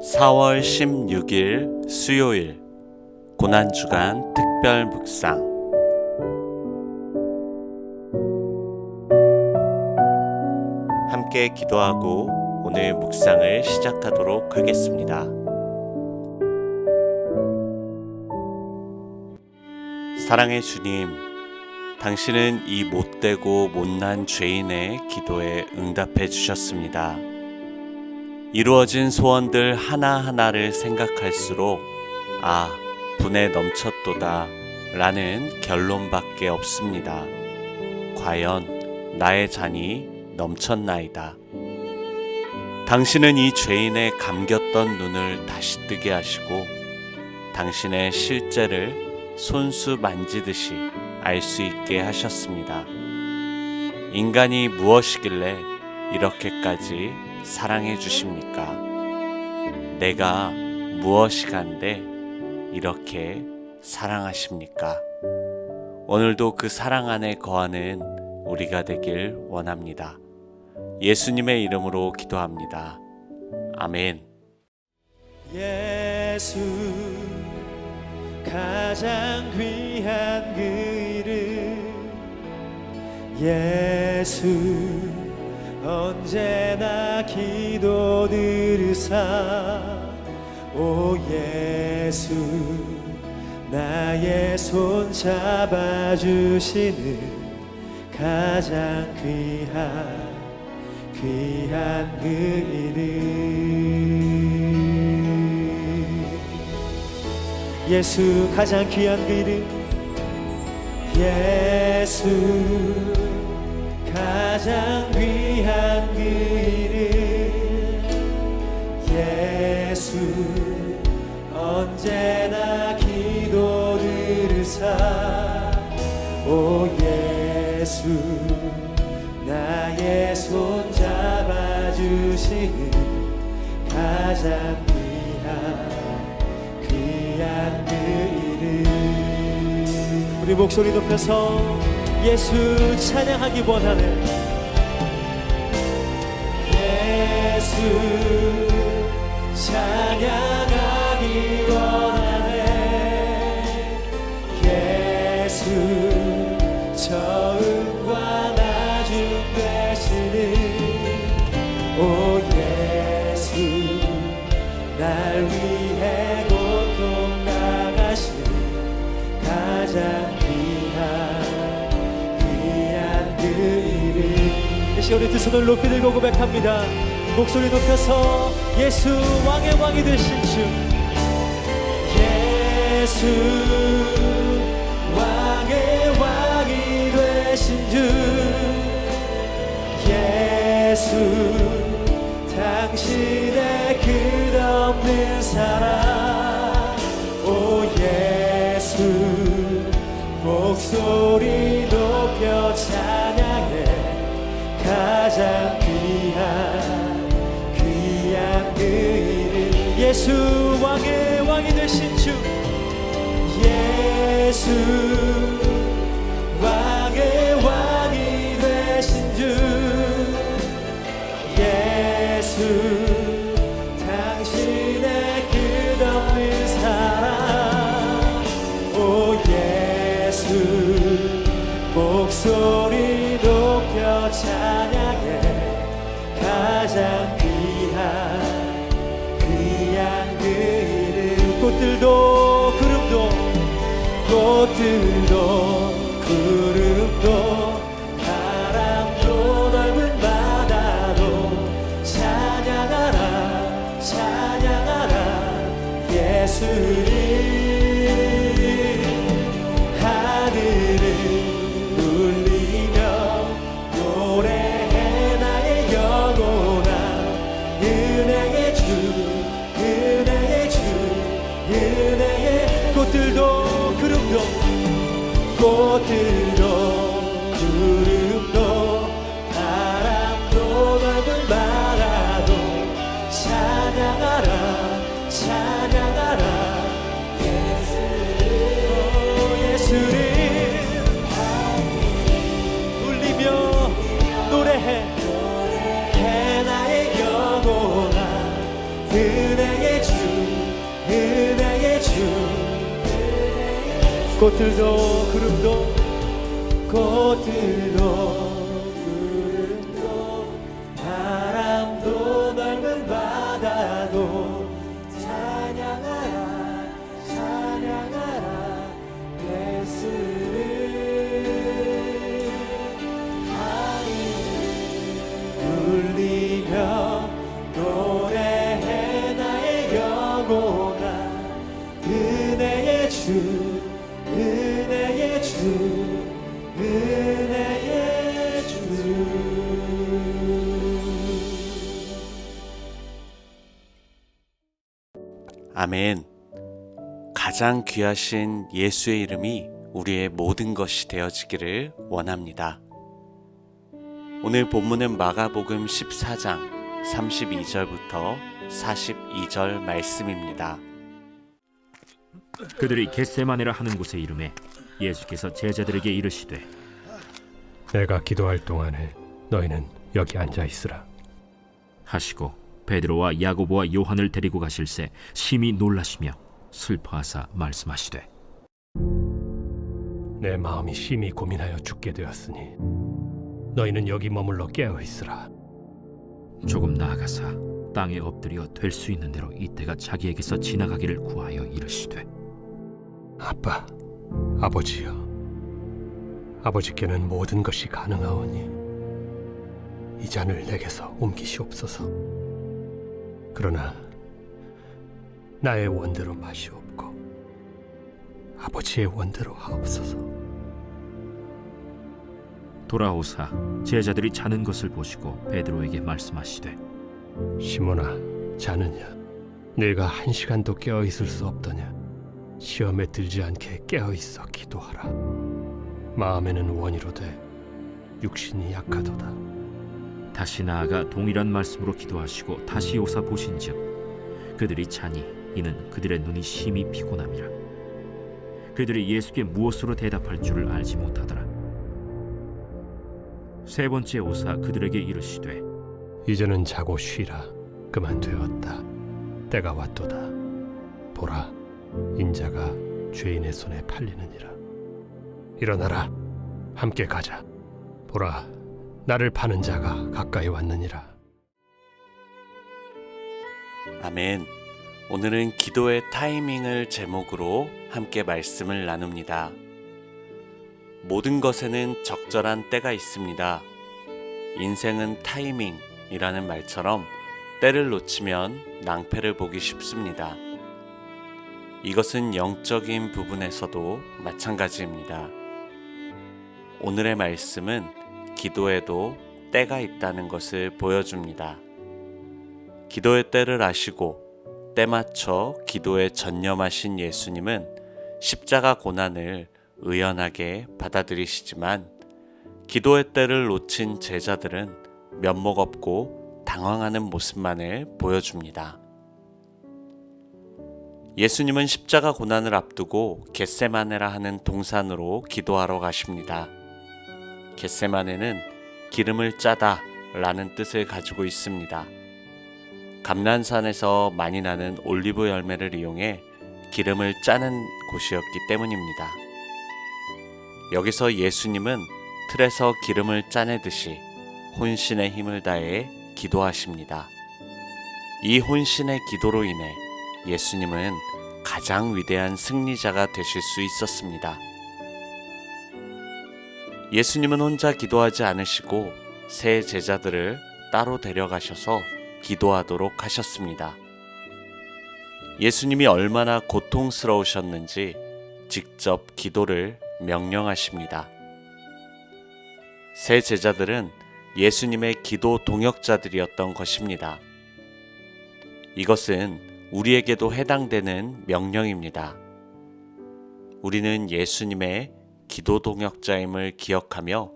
4월 16일 수요일 고난주간 특별 묵상 함께 기도하고 오늘 묵상을 시작하도록 하겠습니다. 사랑의 주님, 당신은 이 못되고 못난 죄인의 기도에 응답해 주셨습니다. 이루어진 소원들 하나하나를 생각할수록 아, 분에 넘쳤도다 라는 결론밖에 없습니다. 과연 나의 잔이 넘쳤나이다. 당신은 이 죄인의 감겼던 눈을 다시 뜨게 하시고 당신의 실제를 손수 만지듯이 알 수 있게 하셨습니다. 인간이 무엇이길래 이렇게까지 사랑해 주십니까? 내가 무엇이 간데 이렇게 사랑하십니까? 오늘도 그 사랑 안에 거하는 우리가 되길 원합니다. 예수님의 이름으로 기도합니다. 아멘. 예수 가장 귀한 그 이름 예수 언제나 기도 들으사 오 예수 나의 손 잡아주시는 가장 귀한 귀한 그 이름 예수 가장 귀한 그 이름 예수 가장 귀한 그 이름 예수 언제나 기도 들으사. 오 예수 나의 손 잡아주시는 가장 귀한 귀한 그 이름 우리 목소리 높여서 예수 찬양하기 되시는 우리 두 손을 높이 들고 고백합니다 목소리 높여서 예수 왕의 왕이 되신 주 예수 왕의 왕이 되신 주 예수 당신의 끝없는 사랑 예수 왕의 왕이 되신 주 예수 왕의 왕이 되신 주 예수 꽃들도 구름도 꽃들도 아멘. 가장 귀하신 예수의 이름이 우리의 모든 것이 되어지기를 원합니다. 오늘 본문은 마가복음 14장 32절부터 42절 말씀입니다. 그들이 겟세마네라 하는 곳에 이름에 예수께서 제자들에게 이르시되 내가 기도할 동안에 너희는 여기 앉아 있으라. 하시고 베드로와 야고보와 요한을 데리고 가실새 심히 놀라시며 슬퍼하사 말씀하시되 내 마음이 심히 고민하여 죽게 되었으니 너희는 여기 머물러 깨어 있으라. 조금 나아가사 땅에 엎드려 될 수 있는 대로 이때가 자기에게서 지나가기를 구하여 이르시되 아빠, 아버지여, 아버지께는 모든 것이 가능하오니 이 잔을 내게서 옮기시옵소서. 그러나 나의 원대로 마시옵고 아버지의 원대로 하옵소서. 돌아오사 제자들이 자는 것을 보시고 베드로에게 말씀하시되 시몬아, 자느냐? 네가 한 시간도 깨어 있을 수 없더냐? 시험에 들지 않게 깨어 있어 기도하라. 마음에는 원이로되 육신이 약하도다. 다시 나아가 동일한 말씀으로 기도하시고 다시 오사 보신즉 그들이 자니 이는 그들의 눈이 심히 피곤함이라 그들이 예수께 무엇으로 대답할 줄을 알지 못하더라 세 번째 오사 그들에게 이르시되 이제는 자고 쉬라. 그만 되었다. 때가 왔도다. 보라, 인자가 죄인의 손에 팔리느니라. 일어나라, 함께 가자. 보라, 나를 파는 자가 가까이 왔느니라. 아멘. 오늘은 기도의 타이밍을 제목으로 함께 말씀을 나눕니다. 모든 것에는 적절한 때가 있습니다. 인생은 타이밍이라는 말처럼 때를 놓치면 낭패를 보기 쉽습니다. 이것은 영적인 부분에서도 마찬가지입니다. 오늘의 말씀은 기도에도 때가 있다는 것을 보여줍니다. 기도의 때를 아시고 때 맞춰 기도에 전념하신 예수님은 십자가 고난을 의연하게 받아들이시지만 기도의 때를 놓친 제자들은 면목 없고 당황하는 모습만을 보여줍니다. 예수님은 십자가 고난을 앞두고 겟세마네라 하는 동산으로 기도하러 가십니다. 겟세마네는 기름을 짜다 라는 뜻을 가지고 있습니다. 감난산에서 많이 나는 올리브 열매를 이용해 기름을 짜는 곳이었기 때문입니다. 여기서 예수님은 틀에서 기름을 짜내듯이 혼신의 힘을 다해 기도하십니다. 이 혼신의 기도로 인해 예수님은 가장 위대한 승리자가 되실 수 있었습니다. 예수님은 혼자 기도하지 않으시고 세 제자들을 따로 데려가셔서 기도하도록 하셨습니다. 예수님이 얼마나 고통스러우셨는지 직접 기도를 명령하십니다. 세 제자들은 예수님의 기도 동역자들이었던 것입니다. 이것은 우리에게도 해당되는 명령입니다. 우리는 예수님의 기도 동역자임을 기억하며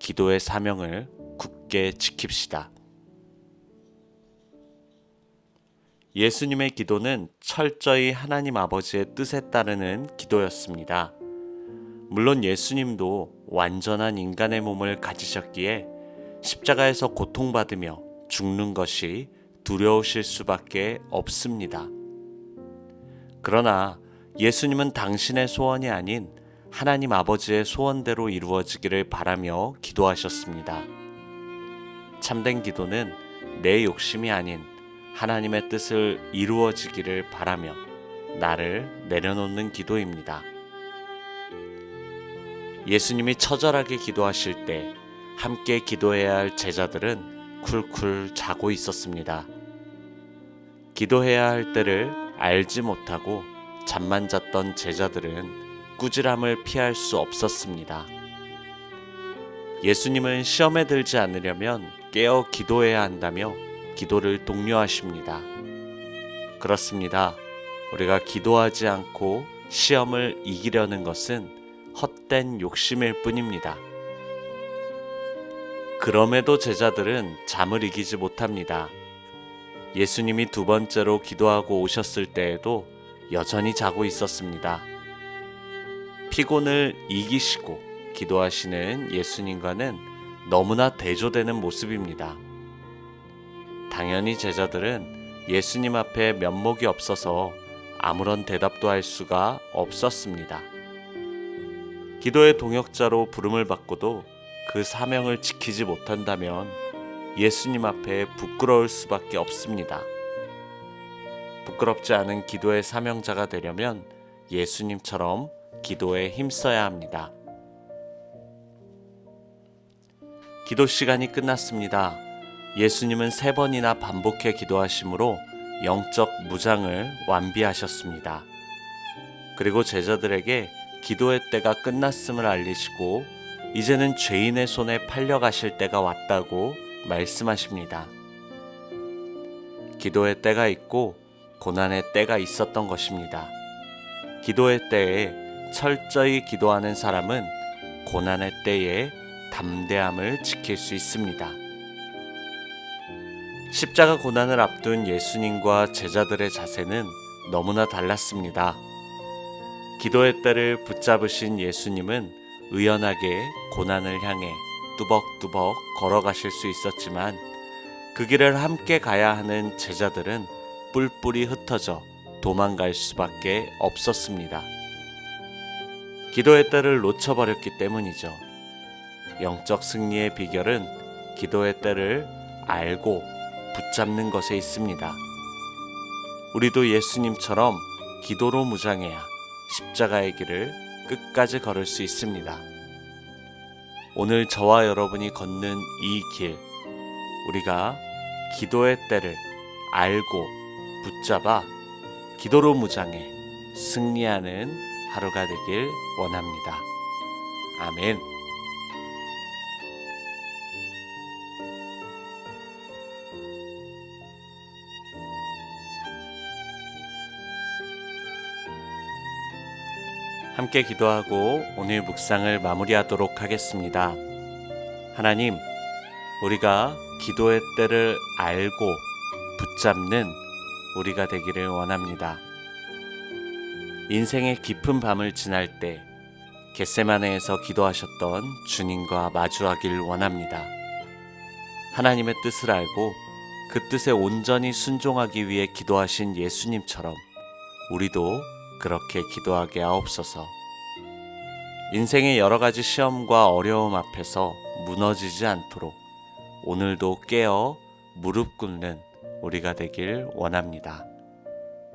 기도의 사명을 굳게 지킵시다. 예수님의 기도는 철저히 하나님 아버지의 뜻에 따르는 기도였습니다. 물론 예수님도 완전한 인간의 몸을 가지셨기에 십자가에서 고통받으며 죽는 것이 두려우실 수밖에 없습니다. 그러나 예수님은 당신의 소원이 아닌 하나님 아버지의 소원대로 이루어지기를 바라며 기도하셨습니다. 참된 기도는 내 욕심이 아닌 하나님의 뜻을 이루어지기를 바라며 나를 내려놓는 기도입니다. 예수님이 처절하게 기도하실 때 함께 기도해야 할 제자들은 쿨쿨 자고 있었습니다. 기도해야 할 때를 알지 못하고 잠만 잤던 제자들은 꾸지람을 피할 수 없었습니다. 예수님은 시험에 들지 않으려면 깨어 기도해야 한다며 기도를 독려하십니다. 그렇습니다. 우리가 기도하지 않고 시험을 이기려는 것은 헛된 욕심일 뿐입니다. 그럼에도 제자들은 잠을 이기지 못합니다. 예수님이 두 번째로 기도하고 오셨을 때에도 여전히 자고 있었습니다. 피곤을 이기시고 기도하시는 예수님과는 너무나 대조되는 모습입니다. 당연히 제자들은 예수님 앞에 면목이 없어서 아무런 대답도 할 수가 없었습니다. 기도의 동역자로 부름을 받고도 그 사명을 지키지 못한다면 예수님 앞에 부끄러울 수밖에 없습니다. 부끄럽지 않은 기도의 사명자가 되려면 예수님처럼 기도에 힘써야 합니다. 기도 시간이 끝났습니다. 예수님은 세 번이나 반복해 기도하심으로 영적 무장을 완비하셨습니다. 그리고 제자들에게 기도의 때가 끝났음을 알리시고 이제는 죄인의 손에 팔려가실 때가 왔다고 말씀하십니다. 기도의 때가 있고 고난의 때가 있었던 것입니다. 기도의 때에 철저히 기도하는 사람은 고난의 때에 담대함을 지킬 수 있습니다. 십자가 고난을 앞둔 예수님과 제자들의 자세는 너무나 달랐습니다. 기도의 때를 붙잡으신 예수님은 의연하게 고난을 향해 뚜벅뚜벅 걸어가실 수 있었지만 그 길을 함께 가야 하는 제자들은 뿔뿔이 흩어져 도망갈 수밖에 없었습니다. 기도의 때를 놓쳐버렸기 때문이죠. 영적 승리의 비결은 기도의 때를 알고 붙잡는 것에 있습니다. 우리도 예수님처럼 기도로 무장해야 십자가의 길을 끝까지 걸을 수 있습니다. 오늘 저와 여러분이 걷는 이 길, 우리가 기도의 때를 알고 붙잡아 기도로 무장해 승리하는 하루가 되길 원합니다. 아멘. 함께 기도하고 오늘 묵상을 마무리하도록 하겠습니다. 하나님, 우리가 기도의 때를 알고 붙잡는 우리가 되기를 원합니다. 인생의 깊은 밤을 지날 때 겟세마네에서 기도하셨던 주님과 마주하길 원합니다. 하나님의 뜻을 알고 그 뜻에 온전히 순종하기 위해 기도하신 예수님처럼 우리도 그렇게 기도하게 하옵소서. 인생의 여러 가지 시험과 어려움 앞에서 무너지지 않도록 오늘도 깨어 무릎 꿇는 우리가 되길 원합니다.